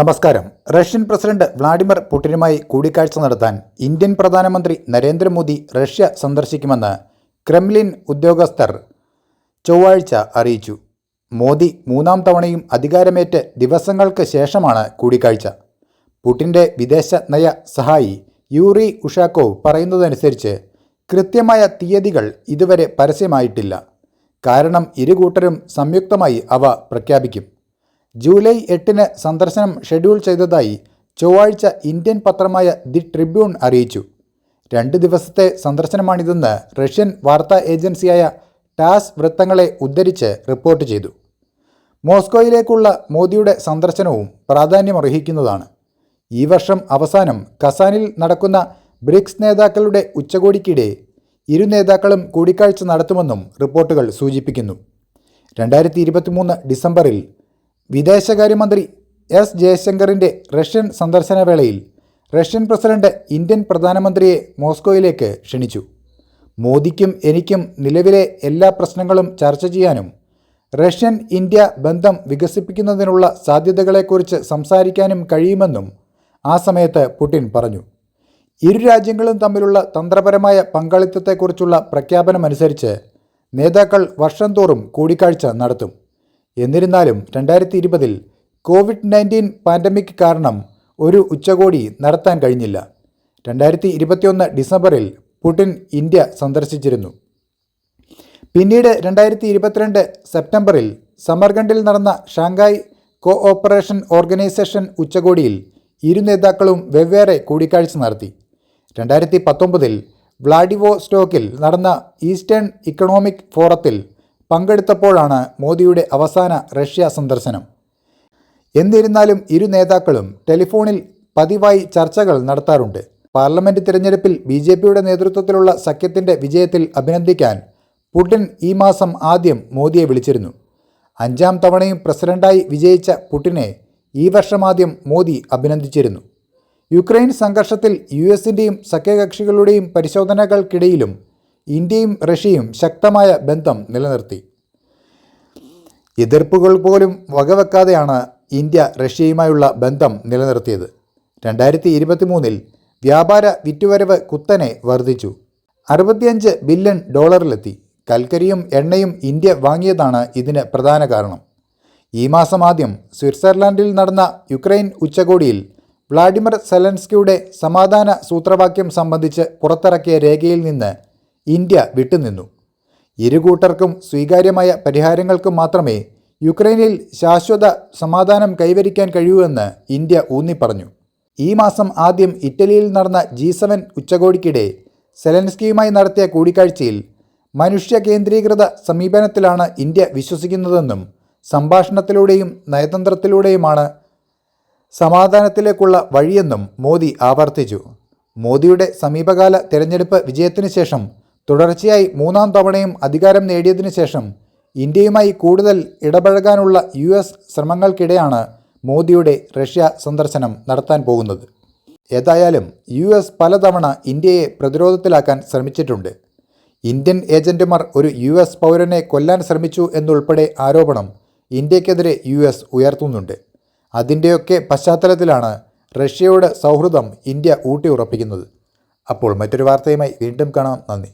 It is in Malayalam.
നമസ്കാരം. റഷ്യൻ പ്രസിഡന്റ് വ്ളാഡിമിർ പുടിനുമായി കൂടിക്കാഴ്ച നടത്താൻ ഇന്ത്യൻ പ്രധാനമന്ത്രി നരേന്ദ്രമോദി റഷ്യ സന്ദർശിക്കുമെന്ന് ക്രെംലിൻ ഉദ്യോഗസ്ഥർ ചൊവ്വാഴ്ച അറിയിച്ചു. മോദി മൂന്നാം തവണയും അധികാരമേറ്റ് ദിവസങ്ങൾക്ക് ശേഷമാണ് കൂടിക്കാഴ്ച. പുടിന്റെ വിദേശ നയ സഹായി യൂറി ഉഷാക്കോവ് പറയുന്നതനുസരിച്ച് കൃത്യമായ തീയതികൾ ഇതുവരെ പരസ്യമായിട്ടില്ല. കാരണം ഇരു കൂട്ടരും സംയുക്തമായി അവ പ്രഖ്യാപിക്കും. ജൂലൈ എട്ടിന് സന്ദർശനം ഷെഡ്യൂൾ ചെയ്തതായി ചൊവ്വാഴ്ച ഇന്ത്യൻ പത്രമായ ദി ട്രിബ്യൂൺ അറിയിച്ചു. രണ്ട് ദിവസത്തെ സന്ദർശനമാണിതെന്ന് റഷ്യൻ വാർത്താ ഏജൻസിയായ ടാസ് വൃത്തങ്ങളെ ഉദ്ധരിച്ച് റിപ്പോർട്ട് ചെയ്തു. മോസ്കോയിലേക്കുള്ള മോദിയുടെ സന്ദർശനവും പ്രാധാന്യമർഹിക്കുന്നതാണ്. ഈ വർഷം അവസാനം കസാനിൽ നടക്കുന്ന ബ്രിക്സ് നേതാക്കളുടെ ഉച്ചകോടിക്കിടെ ഇരു നേതാക്കളും കൂടിക്കാഴ്ച നടത്തുമെന്നും റിപ്പോർട്ടുകൾ സൂചിപ്പിക്കുന്നു. രണ്ടായിരത്തി ഡിസംബറിൽ വിദേശകാര്യമന്ത്രി എസ് ജയശങ്കറിന്റെ റഷ്യൻ സന്ദർശന വേളയിൽ റഷ്യൻ പ്രസിഡന്റ് ഇന്ത്യൻ പ്രധാനമന്ത്രിയെ മോസ്കോയിലേക്ക് ക്ഷണിച്ചു. മോദിക്കും എനിക്കും നിലവിലെ എല്ലാ പ്രശ്നങ്ങളും ചർച്ച ചെയ്യാനും റഷ്യൻ ഇന്ത്യ ബന്ധം വികസിപ്പിക്കുന്നതിനുള്ള സാധ്യതകളെക്കുറിച്ച് സംസാരിക്കാനും കഴിയുമെന്നും ആ സമയത്ത് പുടിൻ പറഞ്ഞു. ഇരു രാജ്യങ്ങളും തമ്മിലുള്ള തന്ത്രപരമായ പങ്കാളിത്തത്തെക്കുറിച്ചുള്ള പ്രഖ്യാപനമനുസരിച്ച് നേതാക്കൾ വർഷം തോറും കൂടിക്കാഴ്ച നടത്തും. എന്നിരുന്നാലും രണ്ടായിരത്തി ഇരുപതിൽ കോവിഡ് നയന്റീൻ പാൻഡമിക് കാരണം ഒരു ഉച്ചകോടി നടത്താൻ കഴിഞ്ഞില്ല. രണ്ടായിരത്തി ഇരുപത്തിയൊന്ന് ഡിസംബറിൽ പുടിൻ ഇന്ത്യ സന്ദർശിച്ചിരുന്നു. പിന്നീട് രണ്ടായിരത്തി ഇരുപത്തിരണ്ട് സെപ്റ്റംബറിൽ സമർഖണ്ഡിൽ നടന്ന ഷാങ്ഹായ് കോ ഓപ്പറേഷൻ ഓർഗനൈസേഷൻ ഉച്ചകോടിയിൽ ഇരു നേതാക്കളും വെവ്വേറെ കൂടിക്കാഴ്ച നടത്തി. രണ്ടായിരത്തി പത്തൊമ്പതിൽ വ്ളാഡിവോ സ്റ്റോക്കിൽ നടന്ന ഈസ്റ്റേൺ ഇക്കണോമിക് ഫോറത്തിൽ പങ്കെടുത്തപ്പോഴാണ് മോദിയുടെ അവസാന റഷ്യ സന്ദർശനം. എന്നിരുന്നാലും ഇരു നേതാക്കളും ടെലിഫോണിൽ പതിവായി ചർച്ചകൾ നടത്താറുണ്ട്. പാർലമെന്റ് തിരഞ്ഞെടുപ്പിൽ ബി ജെ പിയുടെ നേതൃത്വത്തിലുള്ള സഖ്യത്തിന്റെ വിജയത്തിൽ അഭിനന്ദിക്കാൻ പുടിൻ ഈ മാസം ആദ്യം മോദിയെ വിളിച്ചിരുന്നു. അഞ്ചാം തവണയും പ്രസിഡന്റായി വിജയിച്ച പുടിനെ ഈ വർഷമാദ്യം മോദി അഭിനന്ദിച്ചിരുന്നു. യുക്രൈൻ സംഘർഷത്തിൽ യു എസിന്റെയും സഖ്യകക്ഷികളുടെയും പരിശോധനകൾക്കിടയിലും ഇന്ത്യയും റഷ്യയും ശക്തമായ ബന്ധം നിലനിർത്തി. എതിർപ്പുകൾ പോലും വകവെക്കാതെയാണ് ഇന്ത്യ റഷ്യയുമായുള്ള ബന്ധം നിലനിർത്തിയത്. രണ്ടായിരത്തി ഇരുപത്തി മൂന്നിൽ വ്യാപാര വിറ്റുവരവ് കുത്തനെ വർദ്ധിച്ചു അറുപത്തിയഞ്ച് ബില്യൺ ഡോളറിലെത്തി. കൽക്കരിയും എണ്ണയും ഇന്ത്യ വാങ്ങിയതാണ് ഇതിന് പ്രധാന കാരണം. ഈ മാസം ആദ്യം സ്വിറ്റ്സർലാൻഡിൽ നടന്ന യുക്രൈൻ ഉച്ചകോടിയിൽ വ്ളാഡിമിർ സെലൻസ്കിയുടെ സമാധാന സൂത്രവാക്യം സംബന്ധിച്ച് പുറത്തിറക്കിയ രേഖയിൽ നിന്ന് ഇന്ത്യ വിട്ടുനിന്നു. ഇരുകൂട്ടർക്കും സ്വീകാര്യമായ പരിഹാരങ്ങൾക്ക് മാത്രമേ യുക്രൈനിൽ ശാശ്വത സമാധാനം കൈവരിക്കാൻ കഴിയൂവെന്ന് ഇന്ത്യ ഊന്നിപ്പറഞ്ഞു. ഈ മാസം ആദ്യം ഇറ്റലിയിൽ നടന്ന ജി സെവൻ ഉച്ചകോടിക്കിടെ സെലൻസ്കിയുമായി നടത്തിയ കൂടിക്കാഴ്ചയിൽ മനുഷ്യ കേന്ദ്രീകൃത സമീപനത്തിലാണ് ഇന്ത്യ വിശ്വസിക്കുന്നതെന്നും സംഭാഷണത്തിലൂടെയും നയതന്ത്രത്തിലൂടെയുമാണ് സമാധാനത്തിലേക്കുള്ള വഴിയെന്നും മോദി ആവർത്തിച്ചു. മോദിയുടെ സമീപകാല തെരഞ്ഞെടുപ്പ് വിജയത്തിനു ശേഷം തുടർച്ചയായി മൂന്നാം തവണയും അധികാരം നേടിയതിനു ശേഷം ഇന്ത്യയുമായി കൂടുതൽ ഇടപഴകാനുള്ള യു എസ് ശ്രമങ്ങൾക്കിടെയാണ് മോദിയുടെ റഷ്യ സന്ദർശനം നടത്താൻ പോകുന്നത്. ഏതായാലും യു എസ് പലതവണ ഇന്ത്യയെ പ്രതിരോധത്തിലാക്കാൻ ശ്രമിച്ചിട്ടുണ്ട്. ഇന്ത്യൻ ഏജന്റുമാർ ഒരു യു എസ് പൗരനെ കൊല്ലാൻ ശ്രമിച്ചു എന്നുൾപ്പെടെ ആരോപണം ഇന്ത്യക്കെതിരെ യു എസ് ഉയർത്തുന്നുണ്ട്. അതിന്റെയൊക്കെ പശ്ചാത്തലത്തിലാണ് റഷ്യയുടെ സൗഹൃദം ഇന്ത്യ ഊട്ടിയുറപ്പിക്കുന്നത്. അപ്പോൾ മറ്റൊരു വാർത്തയുമായി വീണ്ടും കാണാം. നന്ദി.